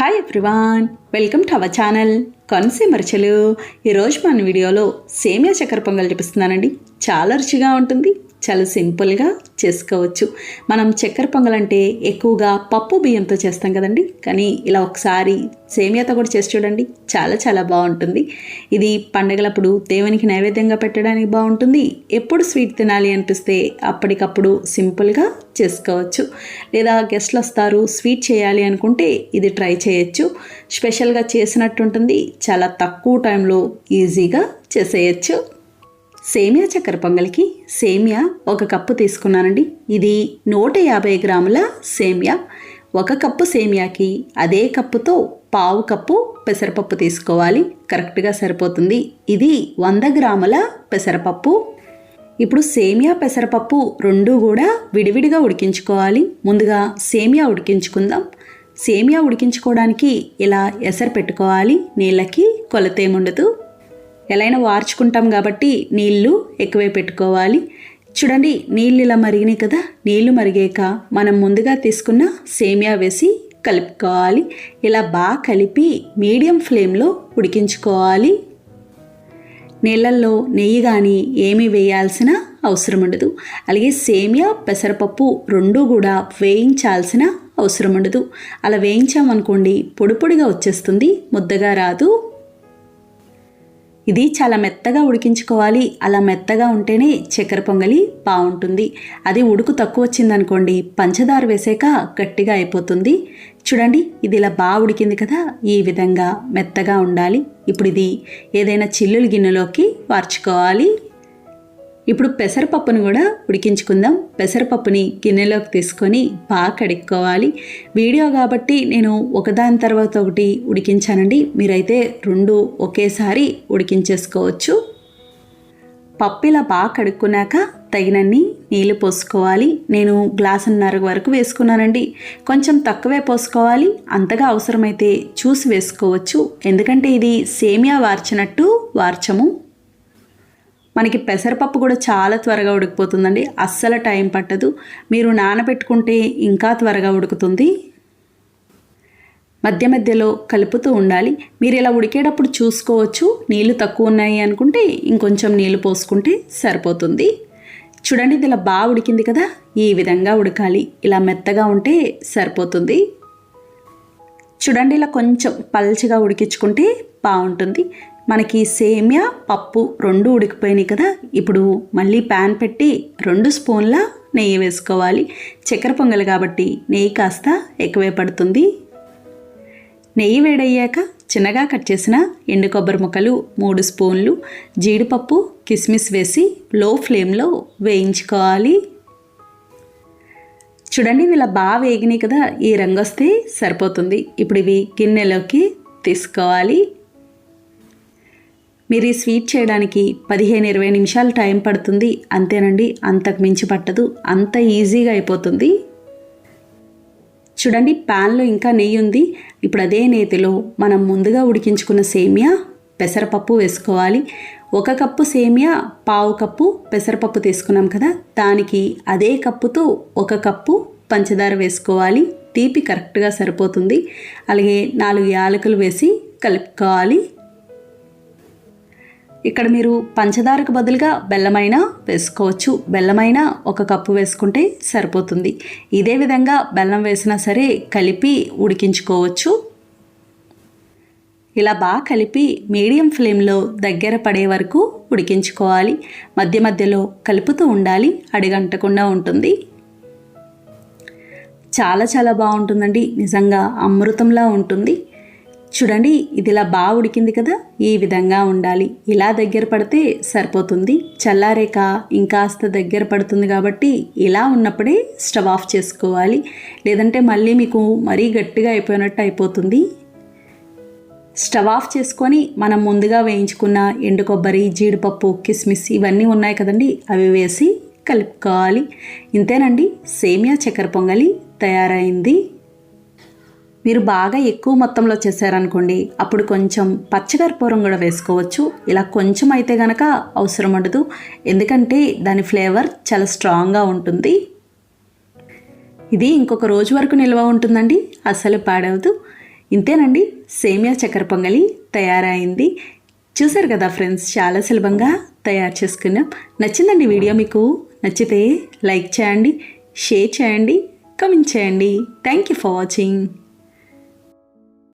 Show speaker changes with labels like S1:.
S1: Hi everyone welcome to our channel కొనసీమర్చలు ఈరోజు మన వీడియోలో సేమియా చక్కెర పొంగల్ చూపిస్తున్నానండి. చాలా రుచిగా ఉంటుంది. చాలా సింపుల్గా చేసుకోవచ్చు. మనం చక్కెర పొంగల్ అంటే ఎక్కువగా పప్పు బియ్యంతో చేస్తాం కదండి. కానీ ఇలా ఒకసారి సేమియాతో కూడా చేసి చూడండి. చాలా చాలా బాగుంటుంది. ఇది పండగలప్పుడు దేవునికి నైవేద్యంగా పెట్టడానికి బాగుంటుంది. ఎప్పుడు స్వీట్ తినాలి అనిపిస్తే అప్పటికప్పుడు సింపుల్గా చేసుకోవచ్చు. లేదా గెస్ట్లు వస్తారు స్వీట్ చేయాలి అనుకుంటే ఇది ట్రై చేయొచ్చు. స్పెషల్గా చేసినట్టు ఉంటుంది చాలా తక్కువ టైంలో ఈజీగా చేసేయచ్చు. సేమియా చక్కెర పొంగల్కి సేమియా ఒక కప్పు తీసుకున్నానండి. ఇది నూట యాభై గ్రాముల సేమియా. ఒక కప్పు సేమియాకి అదే కప్పుతో పావు కప్పు పెసరపప్పు తీసుకోవాలి. కరెక్ట్గా సరిపోతుంది. ఇది వంద గ్రాముల పెసరపప్పు. ఇప్పుడు సేమియా పెసరపప్పు రెండు కూడా విడివిడిగా ఉడికించుకోవాలి. ముందుగా సేమియా ఉడికించుకుందాం. సేమియా ఉడికించుకోవడానికి ఇలా ఎసరు పెట్టుకోవాలి. నీళ్ళకి కొలతేముండదు. ఎలా అయినా వార్చుకుంటాం కాబట్టి నీళ్ళు ఎక్కువే పెట్టుకోవాలి. చూడండి నీళ్ళు ఇలా మరిగినాయి కదా నీళ్ళు మరిగాక మనం ముందుగా తీసుకున్న సేమియా వేసి కలుపుకోవాలి. ఇలా బాగా కలిపి మీడియం ఫ్లేమ్లో ఉడికించుకోవాలి. నీళ్ళల్లో నెయ్యి కానీ ఏమీ వేయాల్సిన అవసరం ఉండదు. అలాగే సేమియా పెసరపప్పు రెండు కూడా వేయించాల్సిన అవసరం ఉండదు. అలా వేయించామనుకోండి పొడి పొడిగా వచ్చేస్తుంది ముద్దగా రాదు. ఇది చాలా మెత్తగా ఉడికించుకోవాలి. అలా మెత్తగా ఉంటేనే చక్కెర పొంగలి బాగుంటుంది. అది ఉడుకు తక్కువ వచ్చిందనుకోండి పంచదార వేసాక గట్టిగా అయిపోతుంది. చూడండి ఇది ఇలా బాగా ఉడికింది కదా ఈ విధంగా మెత్తగా ఉండాలి. ఇప్పుడు ఇది ఏదైనా చిల్లులు గిన్నెలోకి వార్చుకోవాలి. ఇప్పుడు పెసరపప్పును కూడా ఉడికించుకుందాం. పెసరపప్పుని గిన్నెలోకి తీసుకొని బాగా కడుక్కోవాలి. వీడియో కాబట్టి నేను ఒకదాని తర్వాత ఒకటి ఉడికించానండి. మీరైతే రెండు ఒకేసారి ఉడికించేసుకోవచ్చు. పప్పు ఇలా బాగా కడుక్కున్నాక తగినన్ని నీళ్ళు పోసుకోవాలి. నేను గ్లాసున్నర వరకు వేసుకున్నానండి. కొంచెం తక్కువే పోసుకోవాలి. అంతగా అవసరమైతే చూసి వేసుకోవచ్చు. ఎందుకంటే ఇది సేమియా వార్చినట్టు వార్చము. మనకి పెసరపప్పు కూడా చాలా త్వరగా ఉడికిపోతుందండి. అస్సలు టైం పట్టదు. మీరు నానబెట్టుకుంటే ఇంకా త్వరగా ఉడుకుతుంది. మధ్య మధ్యలో కలుపుతూ ఉండాలి. మీరు ఇలా ఉడికేటప్పుడు చూసుకోవచ్చు. నీళ్ళు తక్కువ ఉన్నాయి అనుకుంటే ఇంకొంచెం నీళ్ళు పోసుకుంటే సరిపోతుంది. చూడండి ఇది ఇలా బాగా ఉడికింది కదా. ఈ విధంగా ఉడకాలి. ఇలా మెత్తగా ఉంటే సరిపోతుంది. చూడండి ఇలా కొంచెం పల్చగా ఉడికించుకుంటే బాగుంటుంది. మనకి సేమియా పప్పు రెండు ఉడికిపోయినాయి కదా. ఇప్పుడు మళ్ళీ ప్యాన్ పెట్టి రెండు స్పూన్ల నెయ్యి వేసుకోవాలి. చక్కెర పొంగల్ కాబట్టి నెయ్యి కాస్త ఎక్కువే పడుతుంది. నెయ్యి వేడయ్యాక చిన్నగా కట్ చేసిన ఎండు కొబ్బరి ముక్కలు మూడు స్పూన్లు జీడిపప్పు కిస్మిస్ వేసి లో ఫ్లేమ్లో వేయించుకోవాలి. చూడండి ఇలా బాగా వేగినాయి కదా. ఈ రంగు వస్తే సరిపోతుంది. ఇప్పుడు ఇవి గిన్నెలోకి తీసుకోవాలి. మీరు ఈ స్వీట్ చేయడానికి పదిహేను ఇరవై నిమిషాలు టైం పడుతుంది. అంతేనండి అంతకు మించి పట్టదు. అంత ఈజీగా అయిపోతుంది. చూడండి ప్యాన్లో ఇంకా నెయ్యి ఉంది. ఇప్పుడు అదే నేతిలో మనం ముందుగా ఉడికించుకున్న సేమియా పెసరపప్పు వేసుకోవాలి. ఒక కప్పు సేమియా పావు కప్పు పెసరపప్పు తీసుకున్నాం కదా. దానికి అదే కప్పుతో ఒక కప్పు పంచదార వేసుకోవాలి. తీపి కరెక్ట్గా సరిపోతుంది. అలాగే నాలుగు యాలకులు వేసి కలుపుకోవాలి. ఇక్కడ మీరు పంచదారకు బదులుగా బెల్లమైనా వేసుకోవచ్చు. బెల్లమైనా ఒక కప్పు వేసుకుంటే సరిపోతుంది. ఇదే విధంగా బెల్లం వేసినా సరే కలిపి ఉడికించుకోవచ్చు. ఇలా బాగా కలిపి మీడియం ఫ్లేమ్లో దగ్గర పడే వరకు ఉడికించుకోవాలి. మధ్య మధ్యలో కలుపుతూ ఉండాలి. అడిగంటకుండా ఉంటుంది. చాలా చాలా బాగుంటుందండి. నిజంగా అమృతంలా ఉంటుంది. చూడండి ఇది ఇలా బాగా ఉడికింది కదా ఈ విధంగా ఉండాలి. ఇలా దగ్గర పడితే సరిపోతుంది. చల్లారేక ఇంకాస్త దగ్గర పడుతుంది కాబట్టి ఇలా ఉన్నప్పుడే స్టవ్ ఆఫ్ చేసుకోవాలి. లేదంటే మళ్ళీ మీకు మరీ గట్టిగా అయిపోయినట్టు అయిపోతుంది. స్టవ్ ఆఫ్ చేసుకొని మనం ముందుగా వేయించుకున్న ఎండు కొబ్బరి జీడిపప్పు కిస్మిస్ ఇవన్నీ ఉన్నాయి కదండి అవి వేసి కలుపుకోవాలి. ఇంతేనండి సేమియా చక్కెర పొంగలి తయారైంది. మీరు బాగా ఎక్కువ మొత్తంలో చేశారనుకోండి అప్పుడు కొంచెం పచ్చకర్పూరం కూడా వేసుకోవచ్చు. ఇలా కొంచెం అయితే గనక అవసరం ఉండదు. ఎందుకంటే దాని ఫ్లేవర్ చాలా స్ట్రాంగ్గా ఉంటుంది. ఇది ఇంకొక రోజు వరకు నిల్వ ఉంటుందండి. అస్సలు పాడవదు. ఇంతేనండి. సేమియా చక్కెర పొంగలి తయారైంది. చూసారు కదా ఫ్రెండ్స్ చాలా సులభంగా తయారు చేసుకున్నాం. నచ్చిందండి వీడియో మీకు? నచ్చితే లైక్ చేయండి షేర్ చేయండి కమెంట్ చేయండి. Thank you for watching